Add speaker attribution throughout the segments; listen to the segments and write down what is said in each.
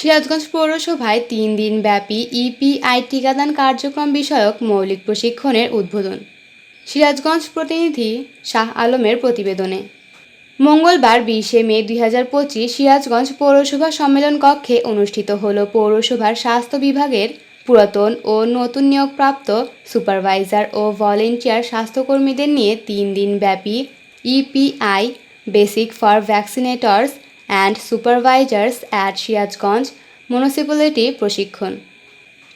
Speaker 1: সিরাজগঞ্জ পৌরসভায় তিন দিন ব্যাপী ইপিআই টিকাদান কার্যক্রম বিষয়ক মৌলিক প্রশিক্ষণের উদ্বোধন। সিরাজগঞ্জ প্রতিনিধি শাহ আলমের প্রতিবেদনে। মঙ্গলবার বিশে মে দুই হাজার পঁচিশ সিরাজগঞ্জ পৌরসভা সম্মেলন কক্ষে অনুষ্ঠিত হল পৌরসভার স্বাস্থ্য বিভাগের পুরাতন ও নতুন নিয়োগপ্রাপ্ত সুপারভাইজার ও ভলেন্টিয়ার স্বাস্থ্যকর্মীদের নিয়ে তিন দিন ব্যাপী EPI basic for vaccinators and supervisors at Sirajganj municipality প্রশিক্ষণ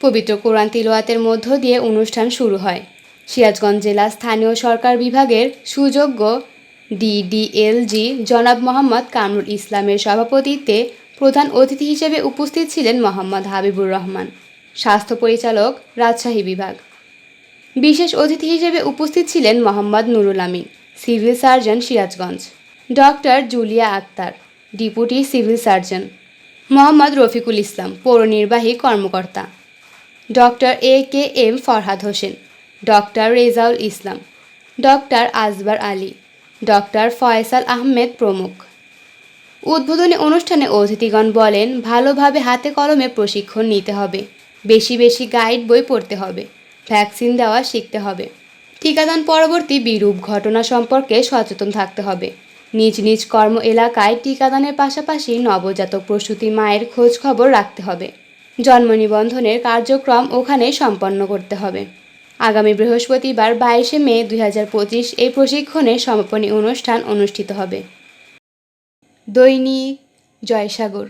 Speaker 1: পবিত্র কোরআন তিলোয়াতের মধ্য দিয়ে অনুষ্ঠান শুরু হয়। সিরাজগঞ্জ জেলা স্থানীয় সরকার বিভাগের সুযোগ্য ডিডিএলজি জনাব মোহাম্মদ কামরুল ইসলামের সভাপতিত্বে প্রধান অতিথি হিসেবে উপস্থিত ছিলেন মোহাম্মদ হাবিবুর রহমান স্বাস্থ্য পরিচালক রাজশাহী বিভাগ বিশেষ অতিথি হিসেবে উপস্থিত ছিলেন Mohammad Nurul Amin civil surgeon Sirajganj doctor Julia Akter deputy civil surgeon Mohammad Rafiqul Islam পৌর নির্বাহী কর্মকর্তা doctor A K M Farhad Hossain doctor Rezaul Islam doctor Asbar Ali doctor Faisal Ahmed প্রমুখ উদ্বোধনী অনুষ্ঠানে অতিথিগণ বলেন, ভালোভাবে হাতে কলমে প্রশিক্ষণ নিতে হবে, বেশি বেশি গাইড বই পড়তে হবে, ভ্যাকসিন দেওয়া শিখতে হবে। টিকাদান পরবর্তী বিরূপ ঘটনা সম্পর্কে সচেতন থাকতে হবে। নিজ নিজ কর্ম এলাকায় টিকাদানের পাশাপাশি নবজাতক প্রসূতি মায়ের খোঁজ খবর রাখতে হবে। জন্ম নিবন্ধনের কার্যক্রম ওখানে সম্পন্ন করতে হবে। আগামী বৃহস্পতিবার বাইশে মে দুই হাজার পঁচিশ এই প্রশিক্ষণে সমাপনী অনুষ্ঠান অনুষ্ঠিত হবে। দৈনিক জয়সাগর